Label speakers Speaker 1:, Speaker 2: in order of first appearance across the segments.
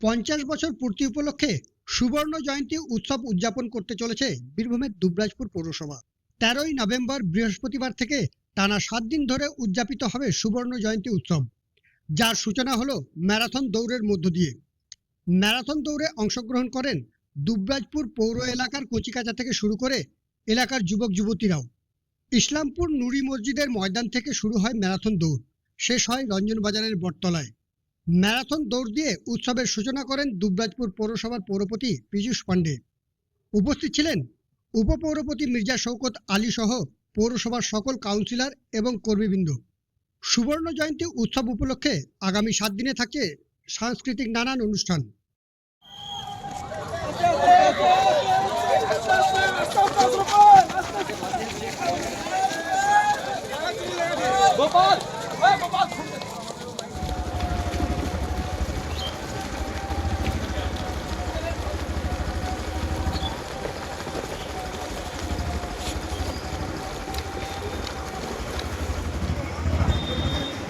Speaker 1: পঞ্চাশ বছর পূর্তি উপলক্ষে সুবর্ণ জয়ন্তী উৎসব উদযাপন করতে চলেছে বীরভূমের দুবরাজপুর পৌরসভা। তেরোই নভেম্বর বৃহস্পতিবার থেকে টানা সাত দিন ধরে উদযাপিত হবে সুবর্ণ জয়ন্তী উৎসব। যার সূচনা হলো ম্যারাথন দৌড়ের মধ্য দিয়ে। ম্যারাথন দৌড়ে অংশগ্রহণ করেন দুবরাজপুর পৌর এলাকার কচিকাচা থেকে শুরু করে এলাকার যুবক যুবতীরাও। ইসলামপুর নুরি মসজিদের ময়দান থেকে শুরু হয় ম্যারাথন দৌড়। শেষ হয় রঞ্জন বাজারের বটতলায়। ম্যারাথন দৌড় দিয়ে উৎসবের সূচনা করেন দুবরাজপুর পৌরসভার পৌরপতি পীযূষ পাণ্ডে। উপস্থিত ছিলেন উপপৌরপতি মির্জা শৌকত আলী সহ পৌরসভার সকল কাউন্সিলর এবং কর্মীবৃন্দ। সুবর্ণ জয়ন্তী উৎসব উপলক্ষে আগামী সাত দিনে থাকছে সাংস্কৃতিক নানান অনুষ্ঠান।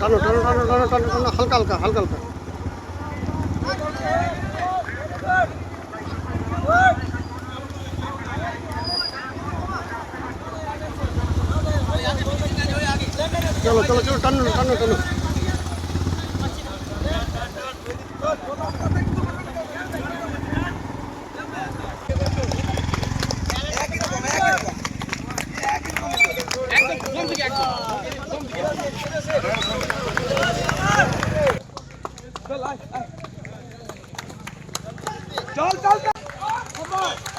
Speaker 1: টানো টানো টানো টানো টানো টানো, হালকা হালকা হালকা হালকা। চলো চলো চলো, টানো টানো টানো।
Speaker 2: চল চল চল।